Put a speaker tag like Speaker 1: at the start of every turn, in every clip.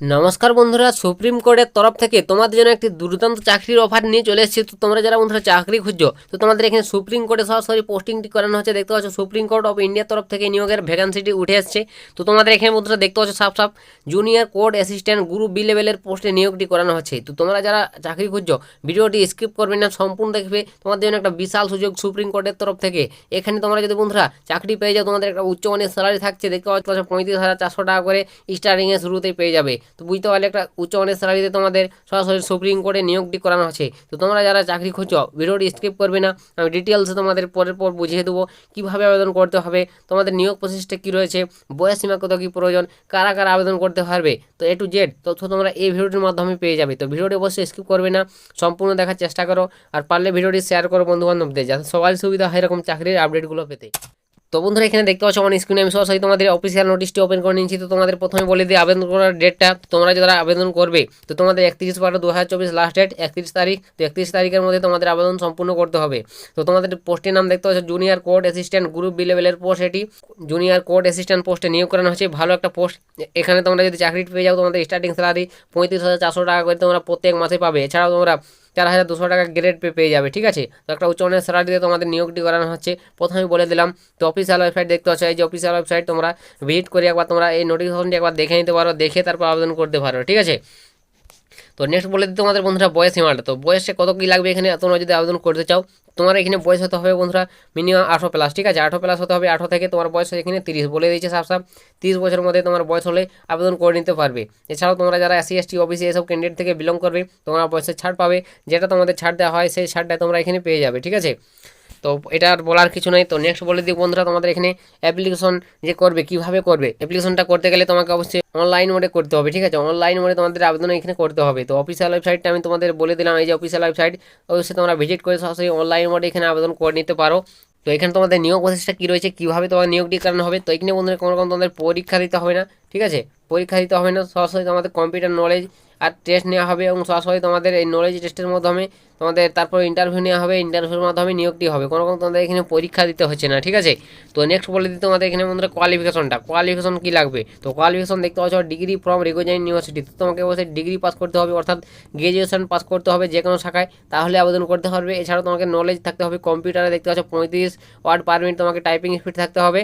Speaker 1: নমস্কার বন্ধুরা, সুপ্রিম কোর্টের তরফ থেকে তোমাদের জন্য একটি দুর্দান্ত চাকরির অফার নিয়ে চলে এসেছি। তো তোমরা যারা বন্ধুরা চাকরি খুঁজছো, তো তোমাদের এখানে সুপ্রিম কোর্টে সরাসরি পোস্টিংটি করানো হচ্ছে। দেখতে পাচ্ছ, সুপ্রিম কোর্ট অফ ইন্ডিয়ার তরফ থেকে নিয়োগের ভ্যাকান্সিটি উঠে আসছে তো তোমাদের এখানে বন্ধুরা দেখতে পাচ্ছ, সাফ সাফ junior court assistant group B লেভেলের পোস্টে নিয়োগটি করানো হচ্ছে। তো তোমরা যারা চাকরি খুঁজছো, ভিডিওটি স্কিপ করবে না, সম্পূর্ণ দেখবে। তোমাদের জন্য একটা বিশাল সুযোগ সুপ্রিম কোর্টের তরফ থেকে। এখানে তোমরা যদি বন্ধুরা চাকরি পেয়ে যাও, তোমাদের একটা উচ্চ মানের স্যালারি থাকছে। দেখতে পাচ্ছ, পঁয়ত্রিশ হাজার চারশো টাকা করে স্টার্টিংয়ে শুরুতেই পেয়ে যাবে। তো বুঝতে পারলে একটা উচ্চ মানের স্যালারিতে তোমাদের সরাসরি সুপ্রিম কোর্টে নিয়োগটি করানো আছে। তো তোমরা যারা চাকরি খুঁজছো ভিডিওটি স্কিপ করবে না। আমি ডিটেলসে তোমাদের পরের পর বুঝিয়ে দেবো কীভাবে আবেদন করতে হবে, তোমাদের নিয়োগ প্রসেসটা কী রয়েছে, বয়স সীমা কত কী প্রয়োজন, কারা কারা আবেদন করতে পারবে, তো এ টু জেড তথ্য তোমরা এই ভিডিওটির মাধ্যমে পেয়ে যাবে। তো ভিডিওটি অবশ্যই স্কিপ করবে না, সম্পূর্ণ দেখার চেষ্টা করো, আর পারলে ভিডিওটি শেয়ার করো বন্ধুবান্ধবদের, যাতে সবার সুবিধা হয় এরকম চাকরির আপডেটগুলো পেতে। তো বন্ধুরা, এখানে দেখতে পাচ্ছ আমার স্ক্রিনে আমি সরাসরি তোমাদের অফিসিয়াল নোটিশটি ওপেন করে নিয়েছি। তো তোমাদের প্রথমে বলে দিই, আবেদন করার ডেটটা তোমরা যারা আবেদন করবে, তো তোমাদের একত্রিশ বারো দু লাস্ট ডেট একত্রিশ তারিখ। তো একত্রিশ তারিখের মধ্যে তোমাদের আবেদন সম্পূর্ণ করতে হবে। তো তোমাদের পোস্টের নাম দেখতে পাচ্ছ junior court assistant group B লেভেলের পোস্ট এটি। জুনিয়র কোর্ট অ্যাসিস্ট্যান্ট পোস্টে নিয়োগ করানো হচ্ছে ভালো একটা পোস্ট এখানে তোমরা যদি চাকরি পেয়ে যাও, তোমাদের স্টার্টিং স্যালারি পঁয়ত্রিশ হাজার চারশো টাকা করে তোমরা প্রত্যেক মাসে পাবে। এছাড়াও তোমরা চার হাজার দুশো টাকা গ্রেড পে পেয়ে যাবে, ঠিক আছে? তো একটা উচ্চ মানের স্যালারি দিয়ে তোমাদের নিয়োগটি করানো হচ্ছে। প্রথমে বলে দিলাম, তো অফিসিয়াল ওয়েবসাইট দেখতে পাচ্ছ, এই যে অফিসিয়াল ওয়েবসাইট তোমরা ভিজিট করে একবার তোমরা এই নোটিফিকেশনটি একবার দেখে নিতে পারো, দেখে তারপর আবেদন করতে পারো, ঠিক আছে? তো নেক্সট বলে দিই তোমাদের বন্ধুরা বয়স সীমাটা। তো বয়সে কত কী লাগবে এখানে? তোমরা যদি আবেদন করতে চাও তোমার এখানে বয়স হতে হবে বন্ধুরা মিনিমাম আঠেরো প্লাস ঠিক আছে? আঠেরো প্লাস হতে হবে, আঠেরো থেকে তোমার বয়স এখানে তিরিশ বলে দিয়েছে সাফ সাফ তিরিশ বছরের মধ্যে তোমার বয়স হলে আবেদন করে নিতে পারবে। এছাড়াও তোমরা যারা এসসি এসটি অফিসে এসব ক্যান্ডিডেট থেকে বিলং করবে, তোমরা বয়সের ছাড় পাবে। যেটা তোমাদের ছাড় দেওয়া হয়, সেই ছাড়টা তোমরা এখানে পেয়ে যাবে, ঠিক আছে? তো এটা আর বলার কিছু নাই। তো নেক্সট বলে দিই বন্ধুরা, তোমাদের এখানে অ্যাপ্লিকেশন যে করবে, কীভাবে করবে? অ্যাপ্লিকেশনটা করতে গেলে তোমাকে অবশ্যই অনলাইন মোডে করতে হবে, ঠিক আছে? অনলাইন মোডে তোমাদের আবেদন এখানে করতে হবে। তো অফিসিয়াল ওয়েবসাইটটা আমি তোমাদের বলে দিলাম, এই যে অফিসিয়াল ওয়েবসাইট অবশ্যই তোমরা ভিজিট করে সরাসরি অনলাইন মোডে এখানে আবেদন করে নিতে পারো। তো এখানে তোমাদের নিয়োগ প্রসেসটা কী রয়েছে, কীভাবে তোমার নিয়োগটি করানো হবে, তো এখানে বন্ধুরা কোনো রকম তোমাদের পরীক্ষা দিতে হবে না, ঠিক আছে? পরীক্ষা দিতে হবে না, সরাসরি তোমাদের কম্পিউটার নলেজ আর টেস্ট নেওয়া হবে এবং সরাসরি তোমাদের এই নলেজ টেস্টের মাধ্যমে তোমাদের তারপর ইন্টারভিউ নেওয়া হবে ইন্টারভিউর মাধ্যমে নিয়োগটি হবে। কোনো রকম তোমাদের এখানে পরীক্ষা দিতে হচ্ছে না, ঠিক আছে? তো নেক্সট বলে দিই তোমাদের এখানে বন্ধুরা কোয়ালিফিকেশনটা কোয়ালিফিকেশন কী লাগবে? তো কোয়ালিফিকেশন দেখতে পাচ্ছ ডিগ্রি ফ্রম রেগোজাইন ইউনিভার্সিটি তো তোমাকে অবশ্যই ডিগ্রি পাস করতে হবে, অর্থাৎ গ্র্যাজুয়েশন পাস করতে হবে যে কোনো শাখায়, তাহলে আবেদন করতে পারবে এছাড়াও তোমাকে নলেজ থাকতে হবে কম্পিউটারে দেখতে পাচ্ছ পঁয়ত্রিশ ওয়ার্ড পার মিনিট তোমাকে টাইপিং স্পিড থাকতে হবে।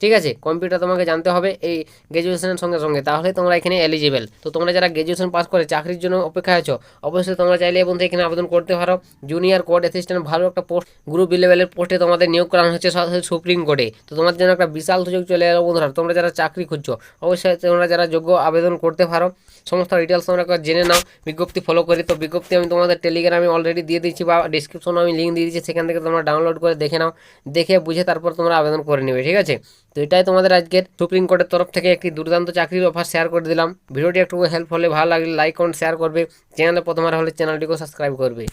Speaker 1: ঠিক আছে? কম্পিউটার তোমাকে জানতে হবে এই গ্র্যাজুয়েশনের সঙ্গে সঙ্গে। তাহলে তোমরা এখানে এলিজিবল তো তোমরা যারা গ্র্যাজুয়েশন পাস করে চাকরির জন্য অপেক্ষা আছো, অবশ্যই তোমরা চাইলে বন্ধু এখানে আবেদন করতে পারো। জুনিয়র কোর্ট অ্যাসিস্ট্যান্ট ভালো একটা পোস্ট গ্রুপ লেভেলের পোস্টে তোমাদের নিয়োগ করানো হচ্ছে সরাসরি সুপ্রিম কোর্টে তো তোমাদের জন্য একটা বিশাল সুযোগ চলে এলো বন্ধুরা। তোমরা যারা চাকরি খুঁজছো, অবশ্যই তোমরা যারা যোগ্য আবেদন করতে পারো। সমস্ত ডিটেলস তোমরা জেনে নাও। বিজ্ঞপ্তি ফলো করি। তো বিজ্ঞপ্তি আমি তোমাদের টেলিগ্রামে অলরেডি দিয়ে দিচ্ছি বা ডিসক্রিপশনে আমি লিঙ্ক দিয়ে দিচ্ছি সেখান থেকে তোমরা ডাউনলোড করে দেখে নাও। দেখে বুঝে তারপর তোমরা আবেদন করে নেবে। ঠিক আছে? তো এটাই তোমাদের আজকের সুপ্রিম কোর্টের তরফ থেকে একটি দুর্দান্ত চাকরির অফার শেয়ার করে দিলাম। ভিডিওটি একটু হেল্প হলে ভালো লাগলে লাইক কমেন্ট শেয়ার করবে। চ্যানেলে প্রথমবার হলে চ্যানেলটিকেও সাবস্ক্রাইব করবে।